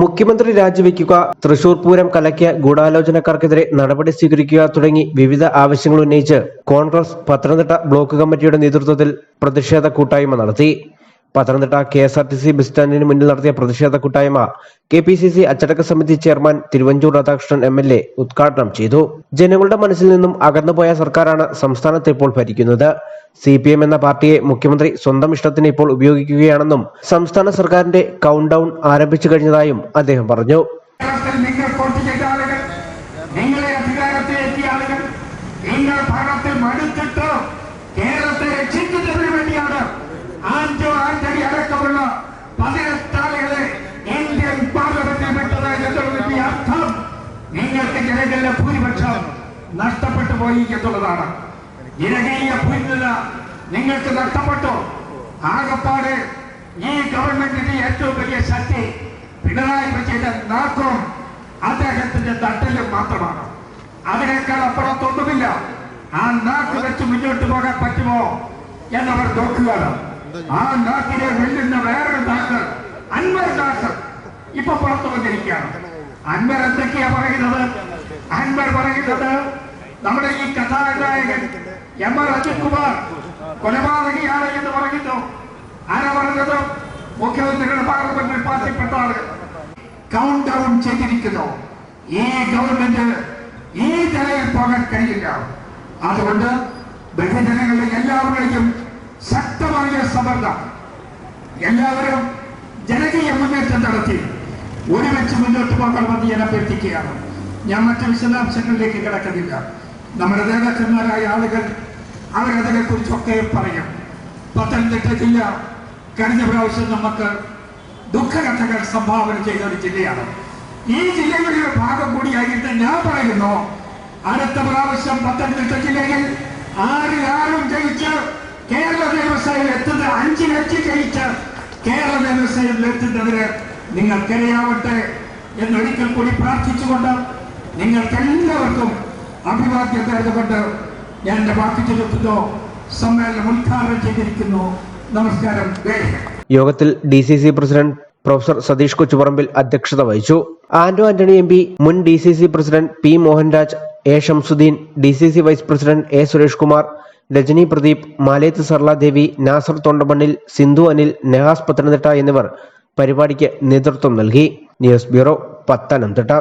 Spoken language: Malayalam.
മുഖ്യമന്ത്രി രാജിവെക്കുക തൃശൂർ പൂരം കലക്കിയ ഗൂഢാലോചനക്കാർക്കെതിരെ നടപടി സ്വീകരിക്കുക തുടങ്ങി വിവിധ ആവശ്യങ്ങൾ ഉന്നയിച്ച് കോൺഗ്രസ് പത്തനംതിട്ട ബ്ലോക്ക് കമ്മിറ്റിയുടെ നേതൃത്വത്തിൽ പ്രതിഷേധ കൂട്ടായ്മ നടത്തി. Pathanamthitta K S R T C bus സ്റ്റാൻഡിന് മുന്നിൽ നടത്തിയ പ്രതിഷേധ കൂട്ടായ്മ കെ പി സി സി അച്ചടക്ക സമിതി chairman Thiruvanchoor Radhakrishnan M L A ഉദ്ഘാടനം ചെയ്തു. ജനങ്ങളുടെ മനസ്സിൽ നിന്നും അകന്നുപോയ സർക്കാരാണ് സംസ്ഥാനത്ത് ഇപ്പോൾ ഭരിക്കുന്നത്. സി പി എം എന്ന പാർട്ടിയെ മുഖ്യമന്ത്രി സ്വന്തം ഇഷ്ടത്തിന് ഇപ്പോൾ ഉപയോഗിക്കുകയാണെന്നും സംസ്ഥാന സർക്കാരിന്റെ കൗണ്ട് ഡൌൺ ആരംഭിച്ചു കഴിഞ്ഞതായും അദ്ദേഹം പറഞ്ഞു. നിങ്ങൾ ഭരണത്തിൽ ആളുകൾ നിങ്ങളെ അധികാരത്തിൽ എത്തിയ ആളുകൾ നിങ്ങൾ ഭരണത്തിൽ മടുത്തിട്ട് കേരളത്തെ രക്ഷിക്കുന്നതിന് വേണ്ടിയാണ് ആന്റോ ആന്റണി അടക്കമുള്ള പതിനെട്ട് ആളുകളെ ഇന്ത്യൻ പാർലമെന്റിൽ വിട്ടത് എന്നുള്ളതിന്റെ അർത്ഥം നിങ്ങൾക്ക് ജനങ്ങളുടെ ഭൂരിപക്ഷം നഷ്ടപ്പെട്ടു പോയി എന്നുള്ളതാണ് ജനകീയ ഭൂരിത നിങ്ങൾക്ക് നഷ്ടപ്പെട്ടു. ആകപ്പാട് ഈ ഗവൺമെന്റിന്റെ ഏറ്റവും വലിയ ശക്തി പിണറായി വിജയന്റെ നാക്കും അദ്ദേഹത്തിന്റെ തട്ടലും മാത്രമാണ്. അതിനേക്കാൾ അപ്പുറത്തൊന്നുമില്ല. ആ നാക്ക് വെച്ച് മുന്നോട്ട് പോകാൻ പറ്റുമോ എന്നവർ നോക്കുകയാണ്. ആ നാക്കിനെ വെല്ലുന്ന വേറൊരു നാക്ക് അൻവർ നാക്ക് ഇപ്പൊ പുറത്തു വന്നിരിക്കുകയാണ്. അൻവർ എന്തൊക്കെയാ പറയുന്നത്? അൻവർ പറയുന്നത് നമ്മുടെ ഈ കഥാനായകൻ എം ആർ അജിത് കുമാർ കൊലപാതകയാണ് എന്ന് പറയുന്നു. ആരാ പറഞ്ഞത്? മുഖ്യമന്ത്രിയുടെ പാർലമെന്റിൽ പാർട്ടിപ്പെട്ട കൗണ്ട് ഡൗൺ ചെയ്തിരിക്കുന്നു. ഈ ഗവൺമെന്റ് ഈ നിലയിൽ പോകാൻ കഴിയില്ല. അതുകൊണ്ട് ബഹുജനങ്ങളിൽ എല്ലാവരുടെയും ശക്തമായ സമ്മർദ്ദം. എല്ലാവരും ജനകീയ മുന്നേറ്റം നടത്തി. ഒരുമിച്ച് മുന്നോട്ട് പോകണമെന്ന് ഞാൻ അഭ്യർത്ഥിക്കുകയാണ്. ഞാൻ മറ്റു വിശദാംശങ്ങളിലേക്ക് കിടക്കുന്നില്ല. നമ്മുടെ നേതാക്കന്മാരായ ആളുകൾ അവരതിനെ കുറിച്ചൊക്കെ പറയും. പത്തനംതിട്ട ജില്ല കഴിഞ്ഞ പ്രാവശ്യം നമുക്ക് ദുഃഖകഥകൾ സംഭാവന ചെയ്ത ഒരു ജില്ലയാണ്. ഈ ഒരു ഭാഗം കൂടിയായിട്ട് ഞാൻ പറയുന്നു അടുത്ത പ്രാവശ്യം പത്തനംതിട്ട ജില്ലയിൽ ആറ് ആറും ജയിച്ച് കേരള നിയമസഭയിൽ എത്തുന്ന അഞ്ചിലഞ്ച് ജയിച്ച് കേരള നിയമസഭയിൽ എത്തുന്നതിന് നിങ്ങൾക്കിടയാവട്ടെ എന്നൊരിക്കൽ കൂടി പ്രാർത്ഥിച്ചുകൊണ്ട് നിങ്ങൾക്കെല്ലാവർക്കും അഭിവാദ്യം നേർന്നുകൊണ്ട് ഞാൻ എന്റെ വാക്ക് ചെലുത്തുന്നു സമ്മേളനം ഉദ്ഘാടനം ചെയ്തിരിക്കുന്നു. നമസ്കാരം. യോഗത്തിൽ D C C president professor Satheesh Kochuparambil അധ്യക്ഷത വഹിച്ചു. ആന്റോ ആന്റണി എം പി മുൻ D C C president P Mohanraj A Shamsuddin D C C vice president A Suresh Kumar Rajani Pradeep Maleth Saraladevi Nasar Thondamannil Sindhu Anil Nehas Pathanamthitta എന്നിവർ പരിപാടിക്ക് നേതൃത്വം നൽകി. News bureau Pathanamthitta.